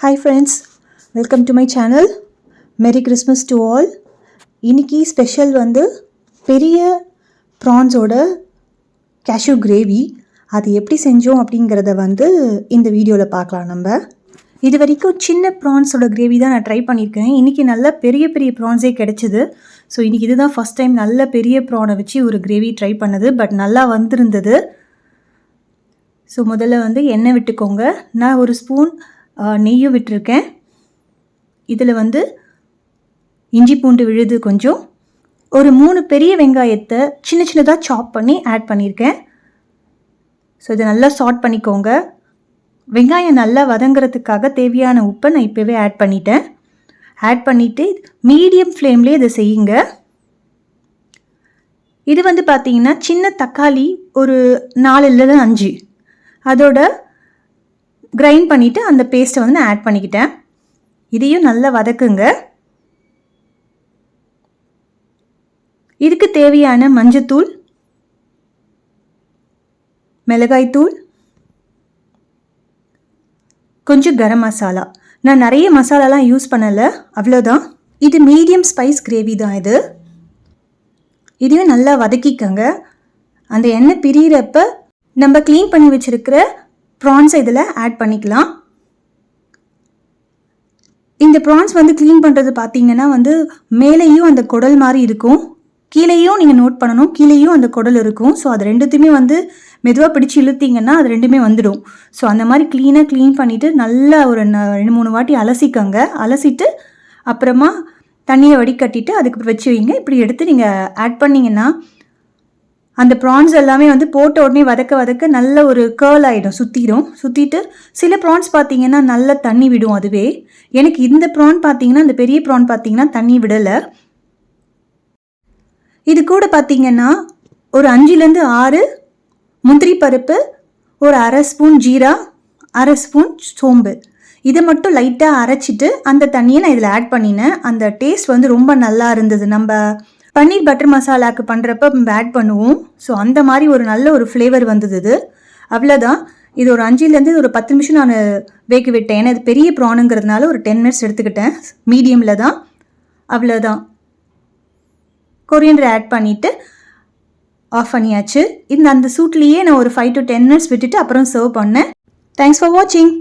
Hi friends welcome to my channel merry Christmas to all இன்னைக்கு special வந்து பெரிய ப்ரான்ஸோட cashew gravy அது எப்படி செஞ்சோம் அப்படிங்கிறத வந்து இந்த வீடியோவில் பார்க்கலாம் நம்ம. இது வரைக்கும் சின்ன ப்ரான்ஸோட கிரேவி தான் நான் ட்ரை பண்ணியிருக்கேன். இன்றைக்கி நல்ல பெரிய பெரிய ப்ரான்ஸே கிடச்சிது. ஸோ இன்றைக்கி இதுதான் ஃபஸ்ட் டைம் நல்ல பெரிய ப்ரானை வச்சு ஒரு கிரேவி ட்ரை பண்ணது. பட் நல்லா வந்திருந்தது. ஸோ முதல்ல வந்து எண்ணெய் விட்டுக்கோங்க. நான் ஒரு ஸ்பூன் நெய்யும் விட்டுருக்கேன். இதில் வந்து இஞ்சி பூண்டு விழுது கொஞ்சம். ஒரு மூணு பெரிய வெங்காயத்தை சின்ன சின்னதாக சாப் பண்ணி ஆட் பண்ணியிருக்கேன். ஸோ இதை நல்லா சாட் பண்ணிக்கோங்க. வெங்காயம் நல்லா வதங்குறதுக்காக தேவையான உப்பை நான் இப்போவே ஆட் பண்ணிட்டேன். ஆட் பண்ணிவிட்டு மீடியம் ஃப்ளேம்லேயே இதை செய்யுங்க. இது வந்து பார்த்தீங்கன்னா சின்ன தக்காளி ஒரு நாலு இல்லைன்னா அஞ்சு. அதோட கிரைண்ட் பண்ணிவிட்டு அந்த பேஸ்ட்டை வந்து நான் ஆட் பண்ணிக்கிட்டேன். இதையும் நல்லா வதக்குங்க. இதுக்கு தேவையான மஞ்சத்தூள் மிளகாய்த்தூள் கொஞ்சம் கரம் மசாலா. நான் நிறைய மசாலாலாம் யூஸ் பண்ணலை அவ்வளோதான். இது மீடியம் ஸ்பைஸ் கிரேவி தான் இது. இதையும் நல்லா வதக்கிக்கங்க. அந்த எண்ணெய் பிரியிறப்ப நம்ம க்ளீன் பண்ணி வச்சுருக்கிற ப்ரான்ஸை இதில் ஆட் பண்ணிக்கலாம். இந்த ப்ரான்ஸ் வந்து க்ளீன் பண்ணுறது பார்த்தீங்கன்னா வந்து மேலேயும் அந்த குடல் மாதிரி இருக்கும். கீழேயும் நீங்கள் நோட் பண்ணணும். கீழேயும் அந்த குடல் இருக்கும். ஸோ அது ரெண்டுத்தையுமே வந்து மெதுவாக பிடிச்சி இழுத்தீங்கன்னா அது ரெண்டுமே வந்துடும். ஸோ அந்த மாதிரி க்ளீனாக க்ளீன் பண்ணிவிட்டு நல்லா ஒரு ந- ரெண்டு மூணு வாட்டி அலசிக்கங்க. அலசிட்டு அப்புறமா தண்ணியை வடிகட்டிட்டு அதுக்கு வச்சு வைங்க. இப்படி எடுத்து நீங்கள் ஆட் பண்ணிங்கன்னா அந்த ப்ரான்ஸ் எல்லாமே வந்து போட்ட உடனே வதக்க வதக்க நல்ல ஒரு கேர்ள் ஆகிடும் சுற்றிடும் சுற்றிட்டு சில ப்ரான்ஸ் பார்த்தீங்கன்னா நல்ல தண்ணி விடும் அதுவே. எனக்கு இந்த ப்ரான் பார்த்தீங்கன்னா இந்த பெரிய ப்ரான் பார்த்தீங்கன்னா தண்ணி விடலை. இது கூட பார்த்தீங்கன்னா ஒரு அஞ்சுலேருந்து ஆறு முந்திரி பருப்பு ஒரு அரை ஸ்பூன் ஜீரா அரை ஸ்பூன் சோம்பு. இதை மட்டும் லைட்டாக அரைச்சிட்டு அந்த தண்ணியை நான் இதில் ஆட் பண்ணினேன். அந்த டேஸ்ட் வந்து ரொம்ப நல்லா இருந்தது. நம்ம பன்னீர் பட்டர் மசாலாக்கு பண்ணுறப்ப நம்ம ஆட் பண்ணுவோம். ஸோ அந்த மாதிரி ஒரு நல்ல ஒரு ஃப்ளேவர் வந்தது இது. அவ்வளோதான் இது ஒரு அஞ்சுலேருந்து ஒரு பத்து நிமிஷம் நான் வேக விட்டேன். ஏன்னா இது பெரிய ப்ரானுங்கிறதுனால ஒரு டென் மினிட்ஸ் எடுத்துக்கிட்டேன். மீடியமில் தான். அவ்வளோதான் கொரியண்டர் ஆட் பண்ணிவிட்டு ஆஃப் பண்ணியாச்சு. இந்த அந்த சூட்லேயே நான் ஒரு ஃபைவ் டு டென் மினிட்ஸ் விட்டுட்டு அப்புறம் சர்வ் பண்ணேன். தேங்க்ஸ் ஃபார் வாட்சிங்